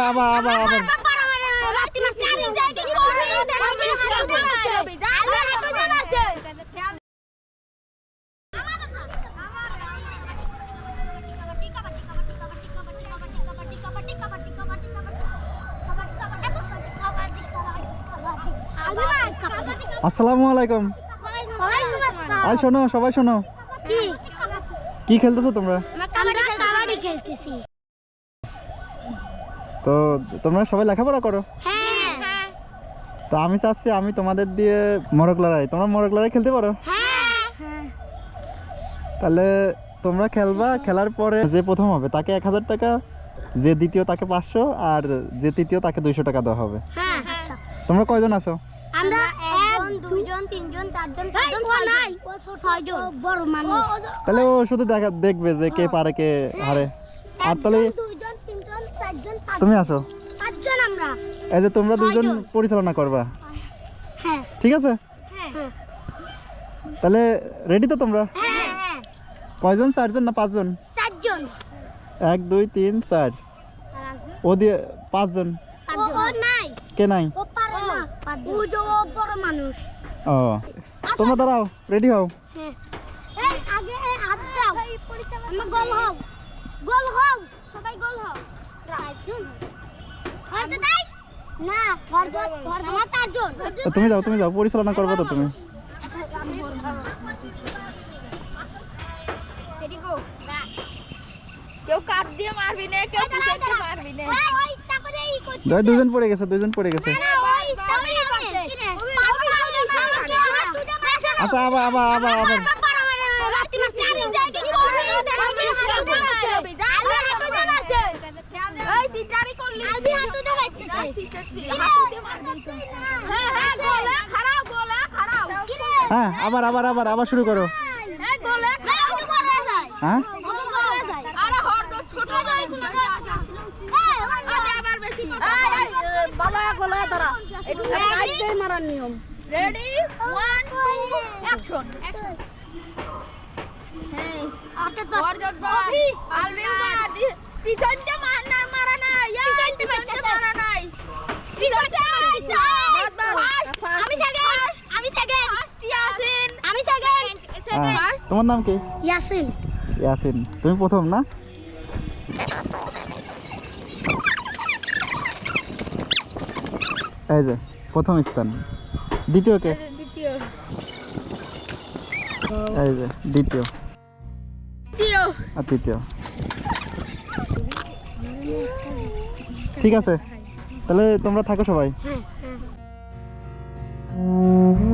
আবার আবার আবার আবার আসসালামু আলাইকুম। আই শোনো সবাই শোনো। কি? খেলতেছো তোমরা? কাবাডি খেলতেছি। তো তোমরা সবাই লেখাপড়া করো? হ্যাঁ। তো আমি চাচ্ছি আমি তোমাদের দিয়ে মরক লড়াই। তোমরা মরক লড়াই খেলতে পারো? হ্যাঁ। তাহলে তোমরা খেলবা খেলার পরে যে প্রথম হবে তাকে এক হাজার টাকা যে দ্বিতীয় তাকে পাঁচশো আর যে তৃতীয় তাকে দুইশো টাকা দেওয়া হবে। হ্যাঁ। আচ্ছা। তোমরা কয়জন আছো? আমরা তাহলে ও শুধু দেখা দেখবে যে কে পারে কে হারে। আর তাহলে তুমি আসো। পাঁচজন আমরা। এই যে তোমরা দুজন। পরিচালনা করবা। হ্যাঁ। ঠিক আছে? হ্যাঁ। তাহলে রেডি তো তোমরা? হ্যাঁ কয়জন চারজন না পাঁচজন? চারজন। এক দুই তিন চার। ও দিয়ে পাঁচজন। ও নাই। কে নাই? ও পারে না। ও যে ও বড় মানুষ। ও। তোমরা দাঁড়াও রেডি হও। হ্যাঁ। এই আগে হাত দাও। আমরা গোল হও। গোল হও। সবাই গোল হও। তুমি যাও তুমি যাও পরিচালনা করবে তো তুমি কেউ কাট দিয়ে মারবি না কেউ মারবি না দুজন পড়ে গেছে দুজন পড়ে গেছে আচ্ছা আবার আবার আবার আবার রাত্রি মাসে আরে যাই দেখি এই সিটারি করলি। আলবি হাত বাইতেছে হ্যাঁ হ্যাঁ গোলে খারাপ গোলে খারাপ হ্যাঁ আবার আবার আবার আবার শুরু করো। হ্যাঁ গোলে খারাপ যায় হ্যাঁ? আরে হর তো ছোট যায় আবার বেশি বাবা ধরা। একটু মারার নিয়ম। রেডি অ্যাকশন অ্যাকশন আমি সেকেন্ড তোমার নাম কি? ইয়াসিন ইয়াসিন তুমি প্রথম না? এই যে প্রথম স্থান। দ্বিতীয় কে? দ্বিতীয়। এই যে দ্বিতীয়। তৃতীয় আর তৃতীয়। ঠিক আছে। তাহলে তোমরা থাকো সবাই। হ্যাঁ, হ্যাঁ।